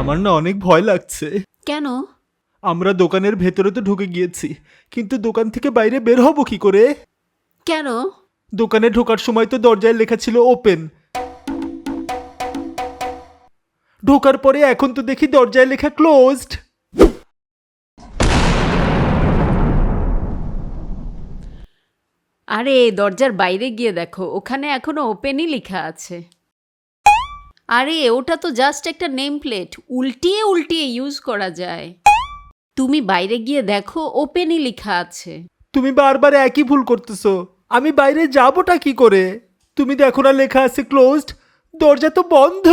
আমার না অনেক ভয় লাগছে। কেন? আমরা দোকানের ভেতরে তো ঢুকে গিয়েছি কিন্তু দোকান থেকে বাইরে বের হব কি করে? কেন? দোকানে ঢোকার সময় তো দরজায় লেখা ছিল ওপেন। ঢোকার পরে এখন তো দেখি দরজায় লেখা ক্লোজড। আরে দরজার বাইরে গিয়ে দেখো ওখানে এখনও ওপেনই লেখা আছে। আরে, ওটা তো জাস্ট একটা নেম প্লেট উল্টিয়ে উল্টিয়ে ইউজ করা যায়। তুমি বাইরে গিয়ে দেখো ওপেনই লেখা আছে। তুমি বারবার একই ভুল করতেছো। আমি বাইরে যাবোটা কি করে? তুমি দেখো না লেখা আছে ক্লোজড দরজা তো বন্ধ।